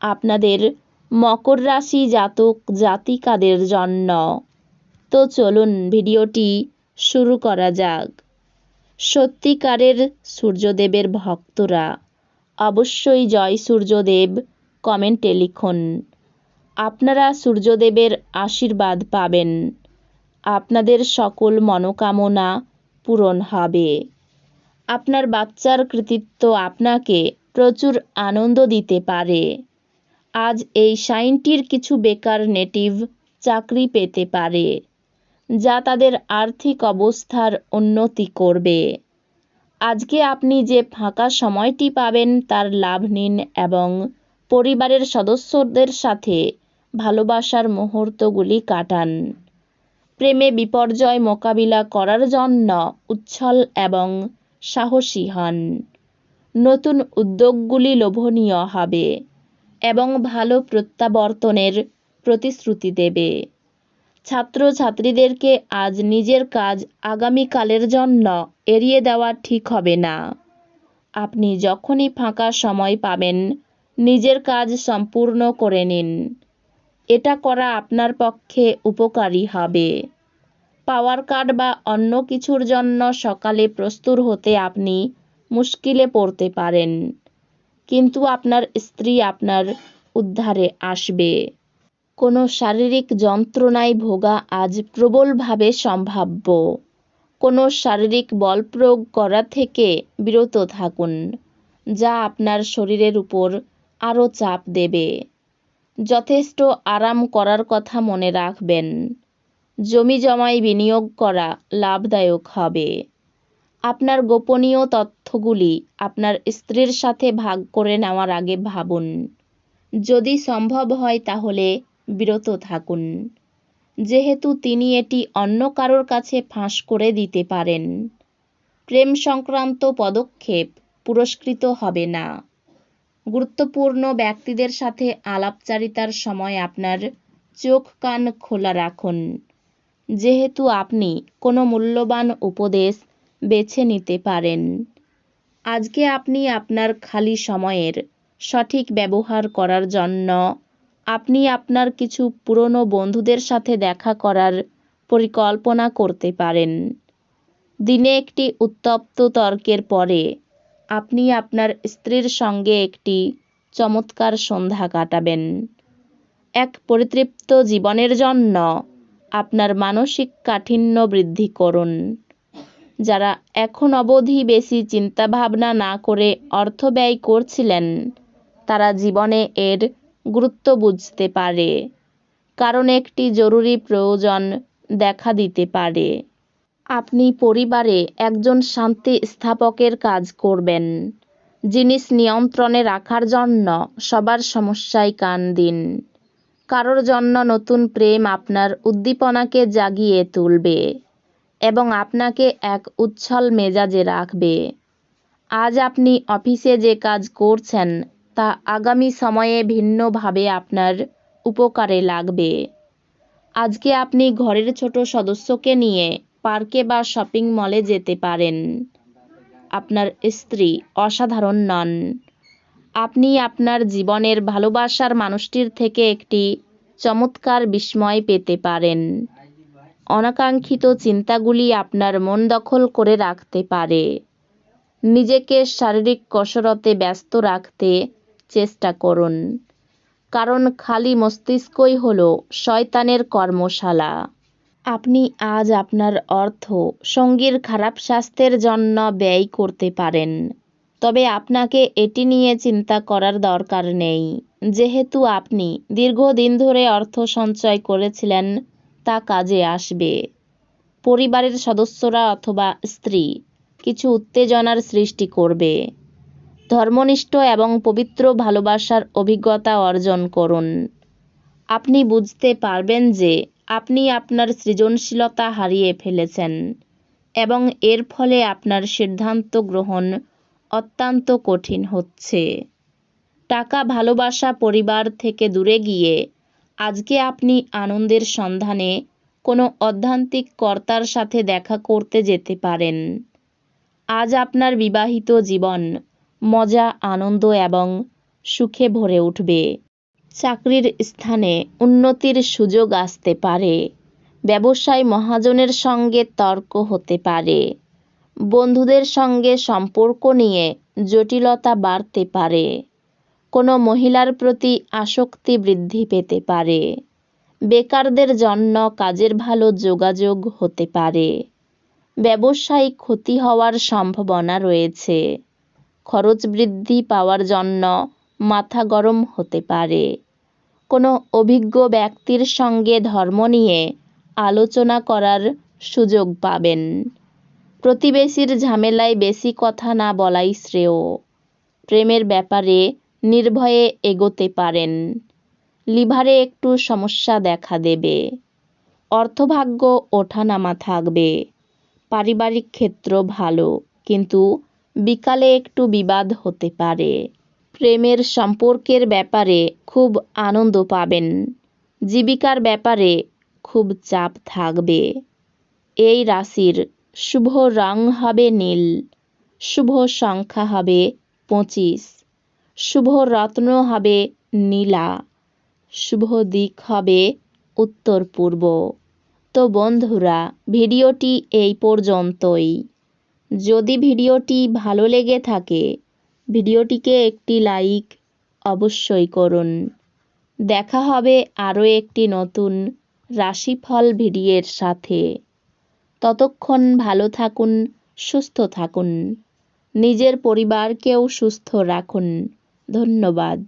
আপনাদের মকর রাশি জাতক জাতিকাদের জন্য। তো চলুন ভিডিওটি শুরু করা যাক। সত্যিকারের সূর্যদেবের ভক্তরা, অবশ্যই জয় সূর্যদেব কমেন্টে লিখুন। আপনারা সূর্যদেবের আশীর্বাদ পাবেন। আপনাদের সকল মনোকামনা পূরণ হবে। আপনার বাচ্চার কৃতিত্ব আপনাকে প্রচুর আনন্দ দিতে পারে। আজ এই সাইনটির কিছু বেকার নেটিভ চাকরি পেতে পারে, যা তাদের আর্থিক অবস্থার উন্নতি করবে। আজকে আপনি যে ফাঁকা সময়টি পাবেন, তার লাভ নিন এবং পরিবারের সদস্যদের সাথে ভালোবাসার মুহূর্তগুলি কাটান। প্রেমে বিপর্যয় মোকাবিলা করার জন্য উচ্ছল এবং সাহসী হন। নতুন উদ্যোগগুলি লোভনীয় হবে। এবং ভালো প্রত্যাবর্তনের প্রতিশ্রুতি দেবে। ছাত্রছাত্রীদেরকে আজ নিজের কাজ আগামীকালের জন্য এড়িয়ে দেওয়া ঠিক হবে না। আপনি যখনই ফাঁকা সময় পাবেন, নিজের কাজ সম্পূর্ণ করে নিন। এটা করা আপনার পক্ষে উপকারী হবে। পাওয়ার কার্ড বা অন্য কিছুর জন্য সকালে প্রস্তুত হতে আপনি মুশকিলে পড়তে পারেন। কিন্তু আপনার স্ত্রী আপনার উদ্ধারে আসবে। কোনো শারীরিক যন্ত্রণায় ভোগা আজ প্রবলভাবে সম্ভাব্য। কোনো শারীরিক বল প্রয়োগ করা থেকে বিরত থাকুন, যা আপনার শরীরের উপর আরও চাপ দেবে। যথেষ্ট আরাম করার কথা মনে রাখবেন। জমি জমায় বিনিয়োগ করা লাভদায়ক হবে। আপনার গোপনীয় তথ্যগুলি আপনার স্ত্রীর সাথে ভাগ করে নেওয়ার আগে ভাবুন। যদি সম্ভব হয় তাহলে বিরত থাকুন। যেহেতু তিনি এটি অন্য কারোর কাছে ফাঁস করে দিতে পারেন। প্রেম সংক্রান্ত পদক্ষেপ পুরস্কৃত হবে না। গুরুত্বপূর্ণ ব্যক্তিদের সাথে আলাপচারিতার সময় আপনার চোখ কান খোলা রাখুন। যেহেতু আপনি কোনো মূল্যবান উপদেশ বেছে নিতে পারেন। আজকে আপনি আপনার খালি সময়ের সঠিক ব্যবহার করার জন্য আপনি আপনার কিছু পুরনো বন্ধুদের সাথে দেখা করার পরিকল্পনা করতে পারেন। দিনে একটি উত্তপ্ত তর্কের পরে আপনি আপনার স্ত্রীর সঙ্গে একটি চমৎকার সন্ধ্যা কাটাবেন। এক পরিতৃপ্ত জীবনের জন্য আপনার মানসিক কাঠিন্য বৃদ্ধি করুন। যারা এখন অবধি বেশি চিন্তাভাবনা না করে অর্থ ব্যয় করছিলেন, তারা জীবনে এর গুরুত্ব বুঝতে পারে। কারণ একটি জরুরি প্রয়োজন দেখা দিতে পারে। আপনি পরিবারে একজন শান্তি স্থাপকের কাজ করবেন। জিনিস নিয়ন্ত্রণে রাখার জন্য সবার সমস্যায় কান দিন। কারোর জন্য নতুন প্রেম আপনার উদ্দীপনাকে জাগিয়ে তুলবে। এবং আপনাকে এক উচ্ছল মেজাজে রাখবে। আজ আপনি অফিসে যে কাজ করছেন, তা আগামী সময়ে ভিন্নভাবে আপনার উপকারে লাগবে। আজকে আপনি ঘরের ছোট সদস্যকে নিয়ে পার্কে বা শপিং মলে যেতে পারেন। আপনার স্ত্রী অসাধারণ নন। আপনি আপনার জীবনের ভালোবাসার মানুষটির থেকে একটি চমৎকার বিস্ময় পেতে পারেন। অনাকাঙ্ক্ষিত চিন্তাগুলি আপনার মন দখল করে রাখতে পারে। নিজেকে শারীরিক কসরতে ব্যস্ত রাখতে চেষ্টা করুন। কারণ খালি মস্তিষ্কই হল শয়তানের কর্মশালা। আপনি আজ আপনার অর্থ সঙ্গীর খারাপ স্বাস্থ্যের জন্য ব্যয় করতে পারেন। তবে আপনাকে এটি নিয়ে চিন্তা করার দরকার নেই। যেহেতু আপনি দীর্ঘদিন ধরে অর্থ সঞ্চয় করেছিলেন তা কাজে আসবে। পরিবারের সদস্যরা অথবা স্ত্রী কিছু উত্তেজনার সৃষ্টি করবে। ধর্মনিষ্ঠ এবং পবিত্র ভালোবাসার অভিজ্ঞতা অর্জন করুন। আপনি বুঝতে পারবেন যে আপনি আপনার সৃজনশীলতা হারিয়ে ফেলেছেন এবং এর ফলে আপনার সিদ্ধান্ত গ্রহণ অত্যন্ত কঠিন হচ্ছে। টাকা ভালোবাসা পরিবার থেকে দূরে গিয়ে আজকে আপনি আনন্দের সন্ধানে কোনো অধ্যান্তিক কর্তার সাথে দেখা করতে যেতে পারেন। আজ আপনার বিবাহিত জীবন মজা, আনন্দ এবং সুখে ভরে উঠবে। চাকরির স্থানে উন্নতির সুযোগ আসতে পারে। ব্যবসায় মহাজনের সঙ্গে তর্ক হতে পারে। বন্ধুদের সঙ্গে সম্পর্ক নিয়ে জটিলতা বাড়তে পারে। কোনো মহিলার প্রতি আসক্তি বৃদ্ধি পেতে পারে। বেকারদের জন্য কাজের ভালো যোগাযোগ হতে পারে। ব্যবসায়িক ক্ষতি হওয়ার সম্ভাবনা রয়েছে। খরচ বৃদ্ধি পাওয়ার জন্য মাথা গরম হতে পারে। কোনো অভিজ্ঞ ব্যক্তির সঙ্গে ধর্ম নিয়ে আলোচনা করার সুযোগ পাবেন। প্রতিবেশীর ঝামেলায় বেশি কথা না বলাই শ্রেয়। প্রেমের ব্যাপারে নির্ভয়ে এগোতে পারেন। লিভারে একটু সমস্যা দেখা দেবে। অর্থভাগ্য ওঠানামা থাকবে। পারিবারিক ক্ষেত্র ভালো, কিন্তু বিকালে একটু বিবাদ হতে পারে। প্রেমের সম্পর্কের ব্যাপারে খুব আনন্দ পাবেন। জীবিকার ব্যাপারে খুব চাপ থাকবে। এই রাশির শুভ রং হবে নীল, শুভ সংখ্যা হবে পঁচিশ। শুভ রত্ন হবে নীলা, শুভ দিক হবে উত্তর পূর্ব। তো বন্ধুরা, ভিডিওটি এই পর্যন্তই। যদি ভিডিওটি ভালো লেগে থাকে, ভিডিওটিকে একটি লাইক অবশ্যই করুন। দেখা হবে আরও একটি নতুন রাশিফল ভিডিওর সাথে। ততক্ষণ ভালো থাকুন, সুস্থ থাকুন। নিজের পরিবারকেও সুস্থ রাখুন। ধন্যবাদ।